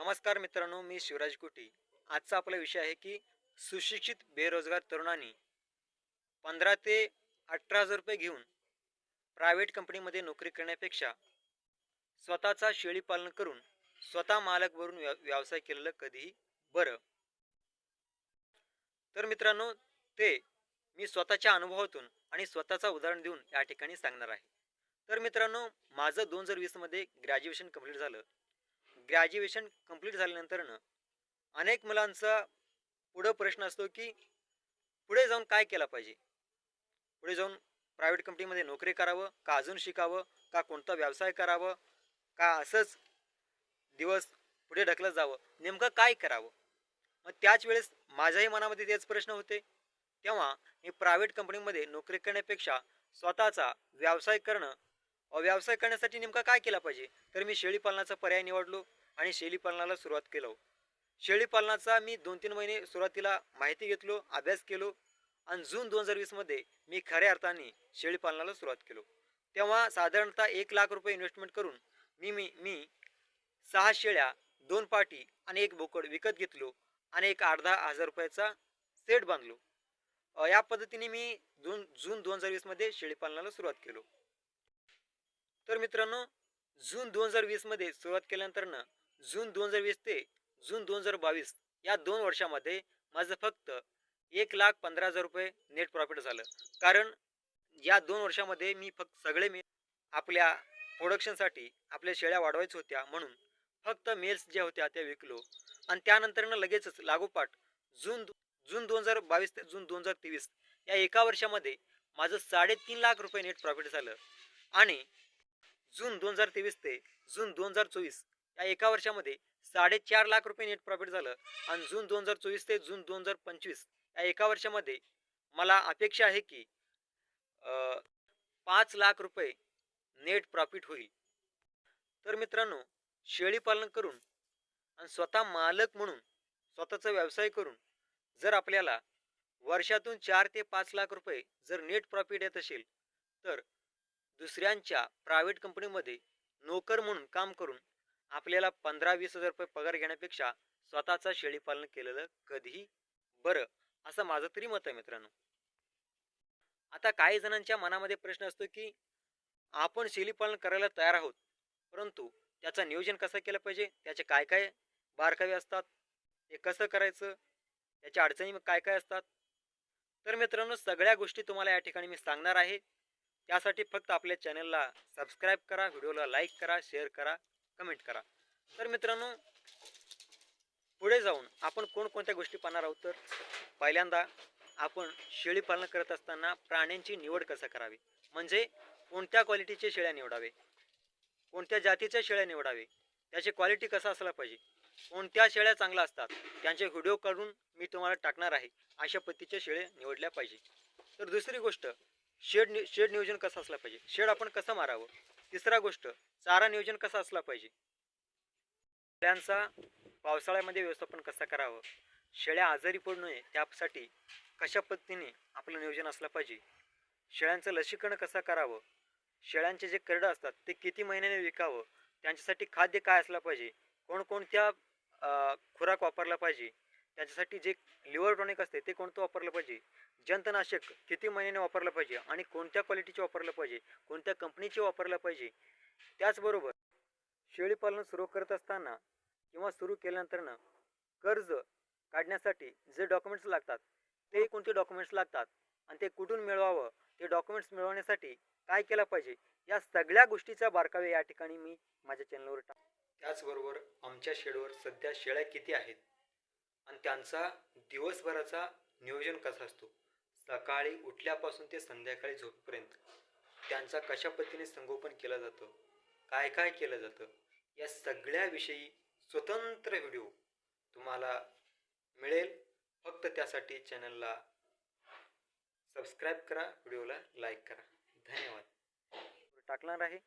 नमस्कार मित्रांनो मी शिवराज कुटी. आजचा आपला विषय आहे की सुशिक्षित बेरोजगार तरुणांनी पंधरा ते अठरा हजार रुपये घेऊन प्रायव्हेट कंपनीमध्ये नोकरी करण्यापेक्षा स्वतःचा शेळी पालन करून स्वतः मालक भरून व्या व्यवसाय केलेलं कधीही बरं. तर मित्रांनो ते मी स्वतःच्या अनुभवातून आणि स्वतःचा उदाहरण देऊन या ठिकाणी सांगणार आहे. तर मित्रांनो माझं दोन हजार वीसमध्ये ग्रॅज्युएशन कंप्लीट झालं. ग्रॅज्युएशन कंप्लीट झाल्यानंतरनं अनेक मुलांचा पुढं प्रश्न असतो की पुढे जाऊन काय केला पाहिजे? पुढे जाऊन प्रायव्हेट कंपनीमध्ये नोकरी करावं का अजून शिकावं का कोणता व्यवसाय करावं का असंच दिवस पुढे ढकलत जावं नेमकं काय करावं? मग त्याच वेळेस माझ्याही मनामध्ये तेच प्रश्न होते. तेव्हा मी प्रायव्हेट कंपनीमध्ये नोकरी करण्यापेक्षा स्वतःचा व्यवसाय करणं व्यवसाय करण्यासाठी नेमका काय केला पाहिजे? तर मी शेळी पालनाचा पर्याय निवडलो. आणि शेळी पालनाला सुरुवात केलो. शेळीपालनाचा मी दोन तीन महिने सुरुवातीला माहिती घेतलो अभ्यास केलो आणि जून दोन हजार वीसमध्ये मी खऱ्या अर्थाने शेळी पालनाला सुरुवात केलो. तेव्हा साधारणतः एक लाख रुपये इन्व्हेस्टमेंट करून मी मी मी सहा शेळ्या दोन पाटी आणि एक बोकड विकत घेतलो आणि एक अर्धा हजार रुपयाचा सेट बांधलो. या पद्धतीने मी जून जून दोन हजार वीसमध्ये शेळीपालनाला सुरुवात केलो. तर मित्रांनो जून दोन हजार वीसमध्ये सुरुवात केल्यानंतरनं जून दोन हजार वीस ते जून दोन हजार बावीस या दोन वर्षामध्ये माझं फक्त एक लाख पंधरा हजार रुपये नेट प्रॉफिट झालं. कारण या दोन वर्षामध्ये मी फक्त सगळे मी आपल्या प्रोडक्शनसाठी आपल्या शेळ्या वाढवायच्या होत्या म्हणून फक्त मेल्स ज्या होत्या त्या विकलो. आणि त्यानंतरनं लगेचच लागोपाठ जून जून दोन हजार बावीस ते जून दोन हजार तेवीस या एका वर्षामध्ये माझं साडेतीन लाख रुपये नेट प्रॉफिट झालं. आणि जून दोन हजार तेवीस ते जून दोन हजार चोवीस या एका वर्षामध्ये साडेचार लाख रुपये नेट प्रॉफिट झालं आणि जून दोन हजार चोवीस ते जून दोन हजार पंचवीस या एका वर्षामध्ये मला अपेक्षा आहे की पाच लाख रुपये नेट प्रॉफिट होईल. तर मित्रांनो शेळी पालन करून आणि स्वतः मालक म्हणून स्वतःचा व्यवसाय करून जर आपल्याला वर्षातून चार ते पाच लाख रुपये जर नेट प्रॉफिट येत असेल तर दुसऱ्यांच्या प्रायव्हेट कंपनीमध्ये नोकर म्हणून काम करून आपल्याला पंधरा वीस हजार रुपये पगार घेण्यापेक्षा स्वतःचा शेळीपालन केलेलं कधीही बरं असं माझं तरी मत आहे मित्रांनो. आता काही जणांच्या मनामध्ये प्रश्न असतो की आपण शेळीपालन करायला तयार आहोत परंतु त्याचं नियोजन कसं केलं पाहिजे? त्याचे काय काय बारकावे असतात? ते कसं करायचं? त्याच्या अडचणी काय काय असतात? तर मित्रांनो सगळ्या गोष्टी तुम्हाला या ठिकाणी मी सांगणार आहे. त्यासाठी फक्त आपल्या चॅनलला सबस्क्राईब करा व्हिडिओला लाईक करा शेअर करा. कमेंट करा. तर मित्रांनो पुढे जाऊन आपण कोणकोणत्या गोष्टी पाहणार आहोत तर पहिल्यांदा आपण शेळी पालन करत असताना प्राण्यांची निवड कसं करावी? म्हणजे कोणत्या क्वालिटीचे शेळ्या निवडावे? कोणत्या जातीच्या शेळ्या निवडावे? त्याची क्वालिटी कसा असला पाहिजे? कोणत्या शेळ्या चांगल्या असतात? त्यांचे व्हिडिओ काढून मी तुम्हाला टाकणार आहे. अशा पद्धतीच्या शेळ्या निवडल्या पाहिजे. तर दुसरी गोष्ट शेड नि शेड नियोजन कसं असला पाहिजे? शेड आपण कसं मारावं? तिसरा गोष्ट चारा नियोजन कसं असला पाहिजे? शेळ्यांचा पावसाळ्यामध्ये व्यवस्थापन कसं करावं? शेळ्या आजारी पडू नये त्यासाठी कशा पद्धतीने आपलं नियोजन असलं पाहिजे? शेळ्यांचं लसीकरण कसं करावं? शेळ्यांचे जे करडं असतात ते किती महिन्याने विकावं? त्यांच्यासाठी खाद्य काय असलं पाहिजे? कोणकोणत्या अं, खुराक वापरला पाहिजे? त्याच्यासाठी जे लिव्हर टॉनिक असते ते कोणतं वापरलं पाहिजे? जंतनाशक किती महिन्याने वापरलं पाहिजे आणि कोणत्या क्वालिटीचे वापरलं पाहिजे कोणत्या कंपनीचे वापरलं पाहिजे त्याचबरोबर शेळीपालन सुरू करत असताना किंवा सुरू केल्यानंतरनं कर्ज काढण्यासाठी जे डॉक्युमेंट्स लागतात ते कोणते डॉक्युमेंट्स लागतात आणि ते कुठून मिळवावं ते डॉक्युमेंट्स मिळवण्यासाठी काय केलं पाहिजे या सगळ्या गोष्टीचा बारकावे या ठिकाणी मी माझ्या चॅनलवर टाक त्याचबरोबर आमच्या शेडवर सध्या शेळ्या किती आहेत? आणि त्यांचा दिवसभराचा नियोजन कसा असतो? सकाळी उठल्यापासून ते संध्याकाळी झोपेपर्यंत त्यांचा कशा पद्धतीने संगोपन केलं जातं? काय काय केलं जातं? या सगळ्याविषयी स्वतंत्र व्हिडिओ तुम्हाला मिळेल. फक्त त्यासाठी चॅनलला सबस्क्राईब करा व्हिडिओला लाईक करा. धन्यवाद. टाकणार आहे.